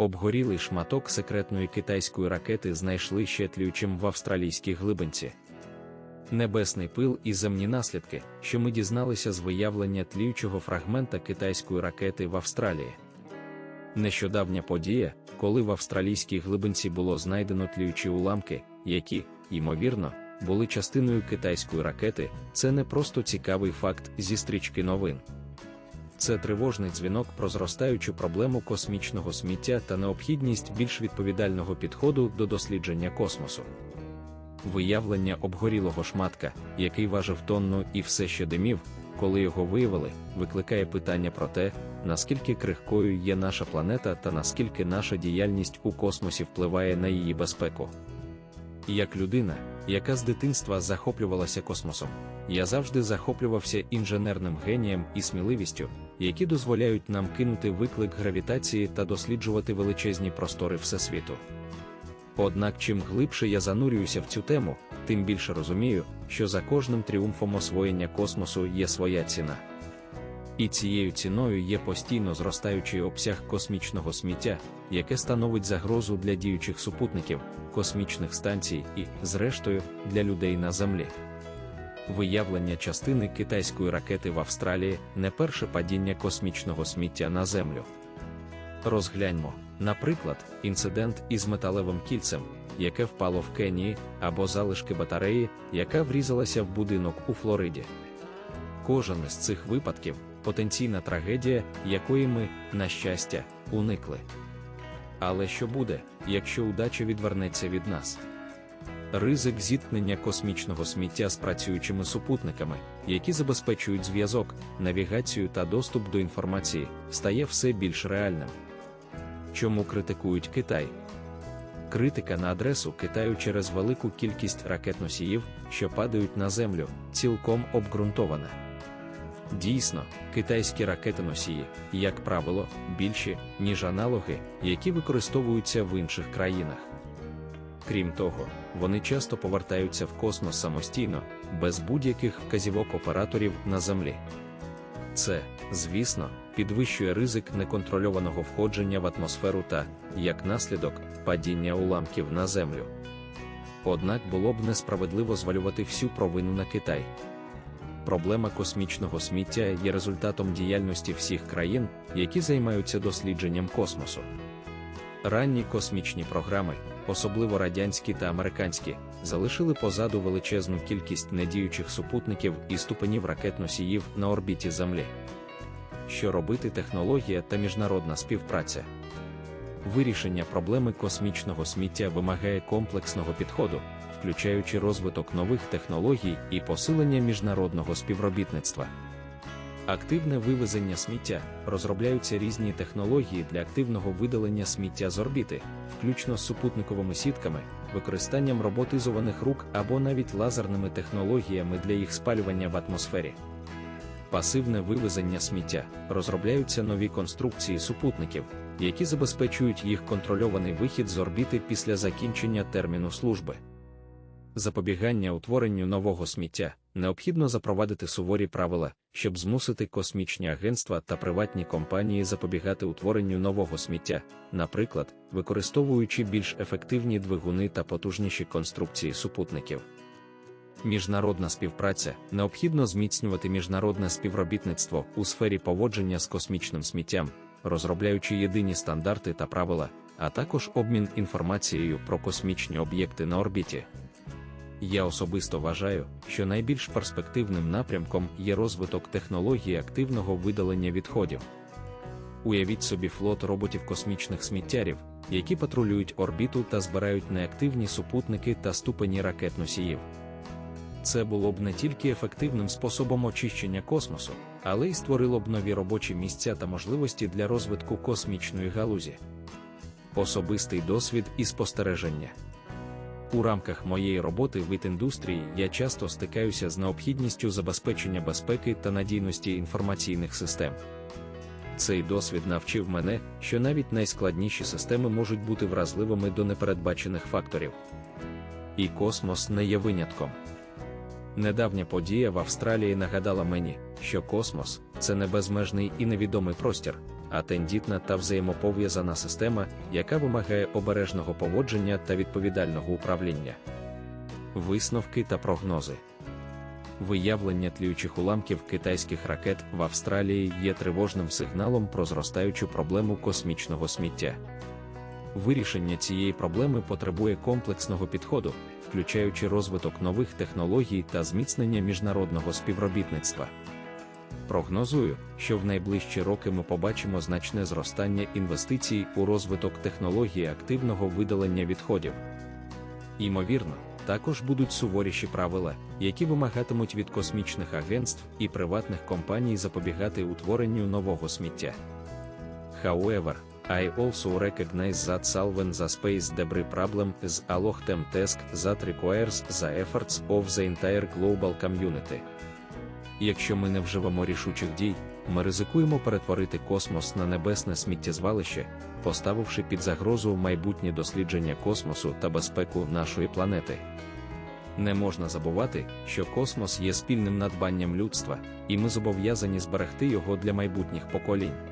Обгорілий шматок секретної китайської ракети знайшли ще тлючим в австралійській глибинці. Небесний пил і земні наслідки, що ми дізналися з виявлення тліючого фрагмента китайської ракети в Австралії. Нещодавня подія, коли в австралійській глибинці було знайдено тліючі уламки, які, ймовірно, були частиною китайської ракети, це не просто цікавий факт зі стрічки новин. Це тривожний дзвінок про зростаючу проблему космічного сміття та необхідність більш відповідального підходу до дослідження космосу. Виявлення обгорілого шматка, який важив тонну і все ще димів, коли його виявили, викликає питання про те, наскільки крихкою є наша планета та наскільки наша діяльність у космосі впливає на її безпеку. Як людина, яка з дитинства захоплювалася космосом, я завжди захоплювався інженерним генієм і сміливістю, які дозволяють нам кинути виклик гравітації та досліджувати величезні простори Всесвіту. Однак, чим глибше я занурююся в цю тему, тим більше розумію, що за кожним тріумфом освоєння космосу є своя ціна. І цією ціною є постійно зростаючий обсяг космічного сміття, яке становить загрозу для діючих супутників, космічних станцій і, зрештою, для людей на землі. Виявлення частини китайської ракети в Австралії не перше падіння космічного сміття на землю. Розгляньмо, наприклад, інцидент із металевим кільцем, яке впало в Кенії, або залишки батареї, яка врізалася в будинок у Флориді. Кожен з цих випадків потенційна трагедія, якої ми, на щастя, уникли. Але що буде, якщо удача відвернеться від нас? Ризик зіткнення космічного сміття з працюючими супутниками, які забезпечують зв'язок, навігацію та доступ до інформації, стає все більш реальним. Чому критикують Китай? Критика на адресу Китаю через велику кількість ракет-носіїв, що падають на землю, цілком обґрунтована. Дійсно, китайські ракети-носії, як правило, більші, ніж аналоги, які використовуються в інших країнах. Крім того, вони часто повертаються в космос самостійно, без будь-яких вказівок операторів на землі. Це, звісно, підвищує ризик неконтрольованого входження в атмосферу та, як наслідок, падіння уламків на землю. Однак було б несправедливо звалювати всю провину на Китай. Проблема космічного сміття є результатом діяльності всіх країн, які займаються дослідженням космосу. Ранні космічні програми, особливо радянські та американські, залишили позаду величезну кількість недіючих супутників і ступенів ракет-носіїв на орбіті Землі. Що робити технологія та міжнародна співпраця? Вирішення проблеми космічного сміття вимагає комплексного підходу, включаючи розвиток нових технологій і посилення міжнародного співробітництва. Активне вивезення сміття розробляються різні технології для активного видалення сміття з орбіти, включно з супутниковими сітками, використанням роботизованих рук або навіть лазерними технологіями для їх спалювання в атмосфері. Пасивне вивезення сміття розробляються нові конструкції супутників, які забезпечують їх контрольований вихід з орбіти після закінчення терміну служби. Запобігання утворенню нового сміття необхідно запровадити суворі правила, щоб змусити космічні агентства та приватні компанії запобігати утворенню нового сміття, наприклад, використовуючи більш ефективні двигуни та потужніші конструкції супутників. Міжнародна співпраця необхідно зміцнювати міжнародне співробітництво у сфері поводження з космічним сміттям, розробляючи єдині стандарти та правила, а також обмін інформацією про космічні об'єкти на орбіті. Я особисто вважаю, що найбільш перспективним напрямком є розвиток технології активного видалення відходів. Уявіть собі флот роботів космічних сміттярів, які патрулюють орбіту та збирають неактивні супутники та ступені ракет-носіїв. Це було б не тільки ефективним способом очищення космосу, але й створило б нові робочі місця та можливості для розвитку космічної галузі. Особистий досвід і спостереження. У рамках моєї роботи в індустрії я часто стикаюся з необхідністю забезпечення безпеки та надійності інформаційних систем. Цей досвід навчив мене, що навіть найскладніші системи можуть бути вразливими до непередбачених факторів. І космос не є винятком. Недавня подія в Австралії нагадала мені, що космос це не безмежний і невідомий простір, а тендітна та взаємопов'язана система, яка вимагає обережного поводження та відповідального управління. Висновки та прогнози. Виявлення тліючих уламків китайських ракет в Австралії є тривожним сигналом про зростаючу проблему космічного сміття. Вирішення цієї проблеми потребує комплексного підходу, включаючи розвиток нових технологій та зміцнення міжнародного співробітництва. Прогнозую, що в найближчі роки ми побачимо значне зростання інвестицій у розвиток технології активного видалення відходів. Ймовірно, також будуть суворіші правила, які вимагатимуть від космічних агентств і приватних компаній запобігати утворенню нового сміття. However, I also recognize that solving the space debris problem is a long-term task that requires the efforts of the entire global community. Якщо ми не вживемо рішучих дій, ми ризикуємо перетворити космос на небесне сміттєзвалище, поставивши під загрозу майбутнє дослідження космосу та безпеку нашої планети. Не можна забувати, що космос є спільним надбанням людства, і ми зобов'язані зберегти його для майбутніх поколінь.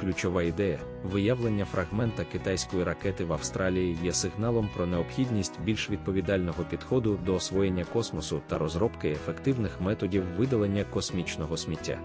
Ключова ідея виявлення фрагмента китайської ракети в Австралії є сигналом про необхідність більш відповідального підходу до освоєння космосу та розробки ефективних методів видалення космічного сміття.